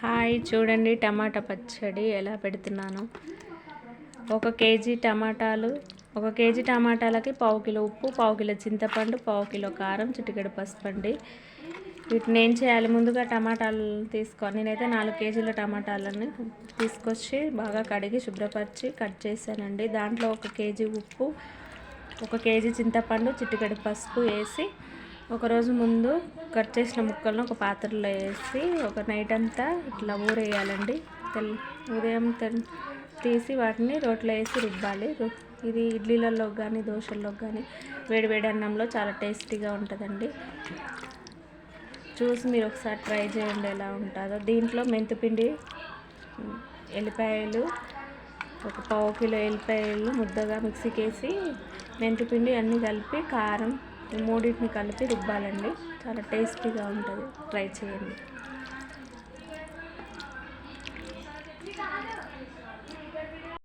Hi చూడండి టమాటా పచ్చడి ఎలా పెడుతున్నాను. ఒక కేజీ టమాటాలు ఒక కేజీ టమాటాలకి పావు కిలో ఉప్పు పావు కిలో చింతపండు పావు కిలో కారం చిటికెడు పసుపండి. వీటిని ఏం చేయాలి? ముందుగా టమాటాలు తీసుకొని నేనైతే నాలుగు కేజీల టమాటాలని తీసుకొచ్చి బాగా కడిగి శుభ్రపరిచి కట్ చేశానండి. దాంట్లో ఒక కేజీ ఉప్పు ఒక కేజీ చింతపండు చిటికెడు పసుపు వేసి ఒకరోజు ముందు కట్ చేసిన ముక్కలను ఒక పాత్రలో వేసి ఒక నైట్ అంతా ఇట్లా ఊరేయాలండి. తెల్ ఉదయం తెల్ తీసి వాటిని రోట్లో వేసి రుబ్బాలి. ఇది ఇడ్లీలలో కానీ దోశల్లో కానీ వేడి వేడి అన్నంలో చాలా టేస్టీగా ఉంటుందండి. చూసి మీరు ఒకసారి ట్రై చేయండి ఎలా ఉంటుందో. దీంట్లో మెంతిపిండి ఎల్లిపాయలు ఒక పావు కిలో ఎల్లిపాయలు ముద్దగా మిక్సీకి వేసి మెంతిపిండి అన్నీ కలిపి కారం మూడింటిని కలిపి రుబ్బాలండి. చాలా టేస్టీగా ఉంటుంది. ట్రై చేయండి.